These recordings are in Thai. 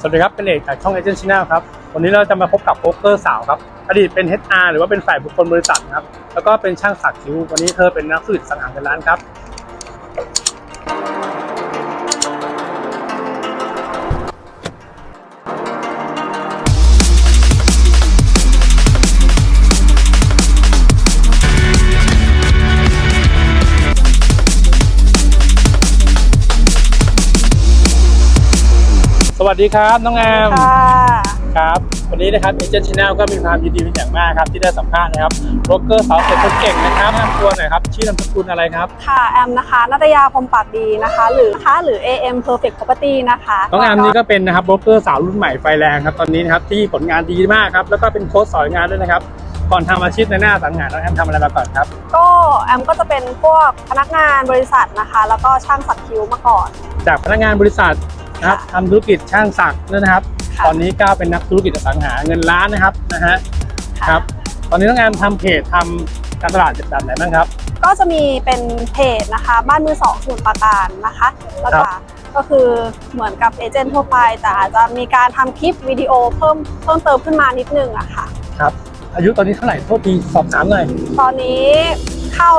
สวัสดีครับ เป็นเอกจากช่องเอเจนต์ชแนลครับ วันนี้เราจะมาพบกับโป๊กเกอร์สาวครับ อดีตเป็น HR หรือว่าเป็นฝ่ายบุคคลบริษัทครับ แล้วก็เป็นช่างสักคิ้ว วันนี้เธอเป็นนักธุรกิจสังหารเงินล้านครับ สวัสดีครับน้องแอมค่ะครับวันนี้นะครับเอเจนต์ช n แนลก็มีความยินดีเป็นอย่างมากครับที่ได้สัมภาษณ์นะครับโบรกเกอร์สาวเสร็จคนเก่งนะครับแนะนำตัวหน่อยครับชื่อนามสกุลอะไรครับค่ะแอมนะคะนัตยาพรหมปากดีนะคะ หรือนะคะหรือ AM Perfect Property นะคะน้องแอมนี่ก็เป็นนะครับโบรกเกอร์สาวรุ่นใหม่ไฟแรงครับตอนนี้นะครับที่ผลงานดีมากครับแล้วก็เป็นโค้ชสอนงานด้วยนะครับก่อนทำอาชีพในหน้าสังหารน้องแอมทำอะไรมาก่อนครับ ก็แอมก็จะเป็นพวกพนักงานบริษัทนะคะ แล้วก็ช่างสักคิ้วมาก่อน จากพนักงานบริษัท นะครับค่ะทำธุรกิจช่างศักดิ์ด้วยนะครับ ค่ะ ตอนนี้ก้าวเป็นนักธุรกิจอสังหาเงินล้านนะครับนะฮะค่ะครับ ตอนนี้น้องแอมทำเพจทำการตลาดแบบไหนบ้างครับ ก็จะมีเป็นเพจนะคะ บ้านมือสองสมุนปราการนะคะแล้วครัก็บก็คือเหมือนกับเอเจนต์ทั่วไป แต่อาจจะมีการทำคลิปวิดีโอเพิ่มเพิ่มเติมขึ้นมานิดนึงอะค่ะครับอายุตอนนี้เท่าไหร่โทษทีสอบถามหน่อยตอนนี้เข้า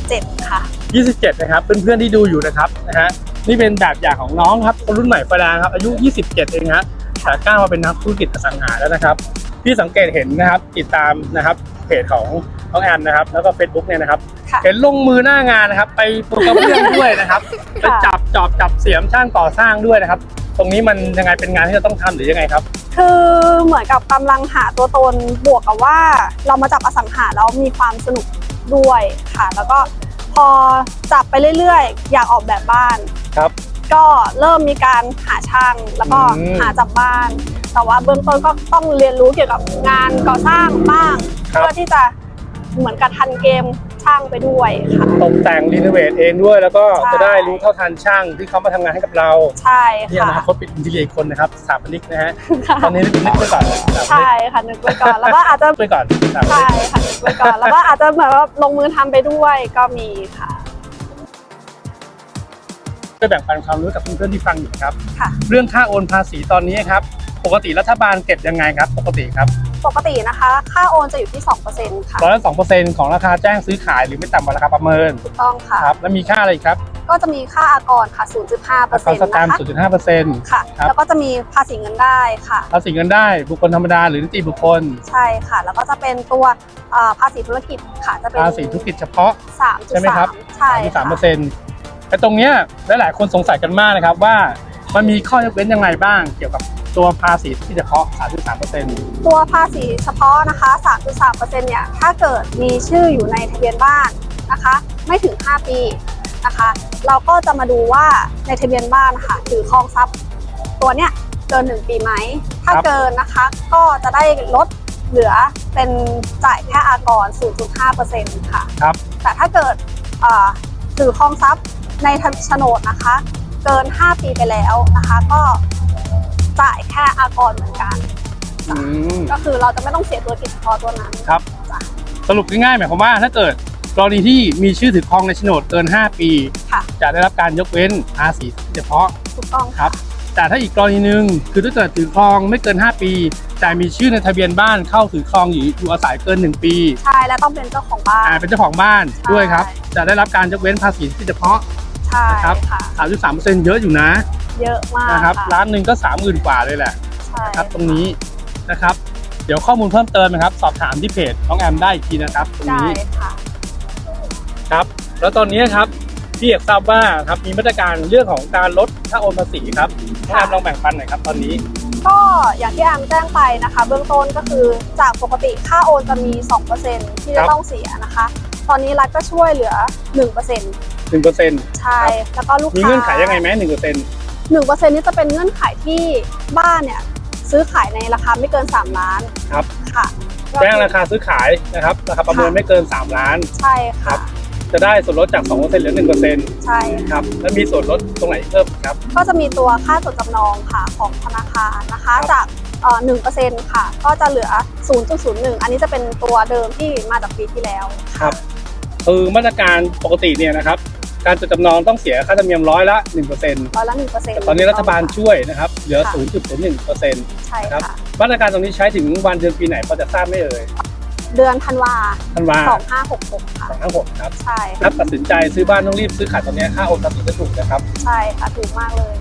27 ค่ะ 27 นะครับ เพื่อนๆที่ดูอยู่นะครับนะฮะ นี่เป็นแบบอย่างของน้องครับคนรุ่นใหม่ไฟแรงครับอายุ 27 เองฮะแต่ก้าวมาเป็นนักธุรกิจอสังหาแล้วนะครับพี่สังเกตเห็นนะครับติดตามนะครับเพจของน้องแอมนะครับ แล้วก็ Facebook เนี่ยนะครับค่ะเห็นลงมือหน้างานนะครับ ไปปลูกกระเบื้องด้วยนะครับไปจับจอบจับเสียมช่างก่อสร้างด้วยนะครับ ตรงนี้มันยังไงเป็นงานที่เราต้องทำหรือยังไงครับ คือเหมือนกับกำลังหาตัวตนบวกกับว่าเรามาจับอสังหาแล้วมีความสนุกด้วยค่ะ แล้วก็พอจับไปเรื่อยๆ อยากออกแบบบ้าน ครับ ก็เริ่มมีการหาช่างแล้วก็อืมหาจับบ้าน แต่ว่าเบื้องต้นก็ต้องเรียนรู้เกี่ยวกับงานก่อสร้างบ้าง ครับ เพื่อที่จะเหมือนกับทันเกมช่างไปด้วยค่ะ ตกแต่งรีโนเวทเองด้วย แล้วก็ใช่ จะได้รู้เท่าทันช่างที่เขามาทำงานให้กับเราใช่ที่อค่ะ นาคตเป็นอินทีเรียอีกคนนะครับสถาปนิกนะฮะค่ะ ตอนนี้นึกไว้ก่อนเลยสถาปนิใช่กค่ะนึกไว้ก่อนแล้วก็อาจจะไปก่อนสถาปนิใช่ก ค่ะนึกไว้ก่อนแล้วก็อาจจะเหมือนว่าลงมือทำไปด้วยก็มีค่ะ ช่วยแบ่งปันความรู้กับเพื่อนๆที่ฟังอยู่ครับ ค่ะ เรื่องค่าโอนภาษีตอนนี้ครับ ปกติรัฐบาลเก็บยังไงครับ ปกติครับปกตินะคะ ค่าโอนจะอยู่ที่ 2%ค่ะร้อยละสองเปอร์เซ็นต์ของราคาแจ้งซื้อขายหรือไม่ต่ำกว่าราคาประเมินถูกต้องค่ะ ครับแล้วมีค่าอะไรอีกครับก็จะมีค่าอากรค่ะ0.5%ราคาสนะแตมป์คะ ศูนย์จุดห้าเปอร์เซ็นต์ ค่ะ ครับ แล้วก็จะมีภาษีเงินได้ค่ะ ภาษีเงินได้บุคคลธรรมดาหรือนิติบุคคล ใช่ค่ะ แล้วก็จะเป็นตัวเอ่อภาษีธุรกิจค่ะ จะเป็นภาษีธุรกิจเฉพาะ3.3ใช่ไหมครับใช่สามเปอค่ะร์เซ็นต์ แต่ตรงเนี้ยหลายๆคนสงสัยกันมากนะครับว่ามันมีข้อยกเว้นยังไงบ้างเกี่ยวกับตัวภาษีที่เฉพาะ 3.3เปอร์เซ็นต์ตัวภาษีเฉพาะนะคะ 3.3%เนี่ยถ้าเกิดมีชื่ออยู่ในทะเบียนบ้านนะคะ ไม่ถึง 5 ปีนะคะ เราก็จะมาดูว่าในทะเบียนบ้านค่ะถือครองทรัพย์ตัวเนี้ยเกิน 1 ปีไหม ถ้าครับเกินนะคะก็จะได้ลดเหลือเป็นจ่ายแค่อากร 0.5%ค่ะครับแต่ถ้าเกิดเอ่อถือครองทรัพย์ ในโฉนดนะคะ เกิน 5 ปีไปแล้วนะคะ ก็จ่ายแค่อากรเหมือนกันอืมก็คือเราจะไม่ต้องเสียตัวกิจเฉพาะตัวนั้นครับ จ้ะสรุปง่ายๆหมายความว่าถ้าเกิดกรณีที่มีชื่อถือครองในโฉนดเกิน 5 ปี ค่ะจะได้รับการยกเว้นภาษีเฉพาะถูกต้องครับ แต่ถ้าอีกกรณีหนึ่งคือถ้าเกิดถือครองไม่เกิน 5 ปี แต่มีชื่อในทะเบียนบ้านเข้าถือครองอยู่อยู่อาศัยเกิน 1 ปีใช่และต้องเป็นเจ้าของบ้าน อ่าเป็นเจ้าของบ้านใช่ด้วยครับ จะได้รับการยกเว้นภาษีเฉพาะใช่ นะครับค่ะ3.3%เยอะอยู่นะเยอะมากนะครับค่ะร้านหนึ่งก็30,000กว่าเลยแหละใช่ครับตรงนี้นะครับ เดี๋ยวข้อมูลเพิ่มเติมนะครับ สอบถามที่เพจน้องแอมได้อีกทีนะครับ ตรงได้นี้ค่ะ ครับ แล้วตอนนี้ครับพี่อยากทราบว่าครับมีมาตรการเรื่องของการลดค่าโอนภาษีครับน้องแอมลองแบ่งปันหน่อยครับตอนนี้ ก็อย่างที่แอมแจ้งไปนะคะ เบื้องต้นก็คือจากปกติค่าโอนจะมี 2%ที่ครัจะบต้องเสียนะคะ ตอนนี้รัฐก็ช่วยเหลือ1%หนึ่งเปอร์เซ็นต์ใช่แล้วก็ลูกมีค้าเงื่อนไขยังไงไหมหนึ่งเปอร์เซ็นต์หนึ่งเปอร์เซ็นต์นี้จะเป็นเงื่อนไขที่บ้านเนี่ยซื้อขายในราคาไม่เกิน 3 ล้านครับค่ะแจ้งราคาซื้อขายนะครับราคาประเมินไม่เกิน 3 ล้านใช่ครัค่ะบจะได้ส่วนลดจาก2%เหลือ1%ใช่ครับแล้วมีส่วนลดตรงไหนเพิ่มอีกครับ ก็จะมีตัวค่าจดจำนองค่ะของธนาคารนะคะครับจาก หนึ่งเปอร์เซ็นต์ค่ะ ก็จะเหลือ 0.01 อันนี้จะเป็นตัวเดิมที่มาจากปีที่แล้วครับคือมาตรการปกติเนี่ยนะครับ การจดจำนองต้องเสียค่าธรรมเนียมร้อยละ1%เร้อยละหนึ่งเปอร์เซ็นต์ตอนนี้รัฐบาลช่วยนะครับ เหลือ 0.01%ใช่ครับค่ะมาตรการตรงนี้ใช้ถึงวันเดือนปีไหนพอจะทราบไหม่เอ่ยเดือนธันวาธันวาสองห้าหกหกค่ะสองห้าหกครับ ใช่นับตัดสินใจซื้อบ้านต้องรีบซื้อขายตอนนี้ค่าโอนภาษีจะถูกนะครับ ใช่ค่ะ ถูกมากเลย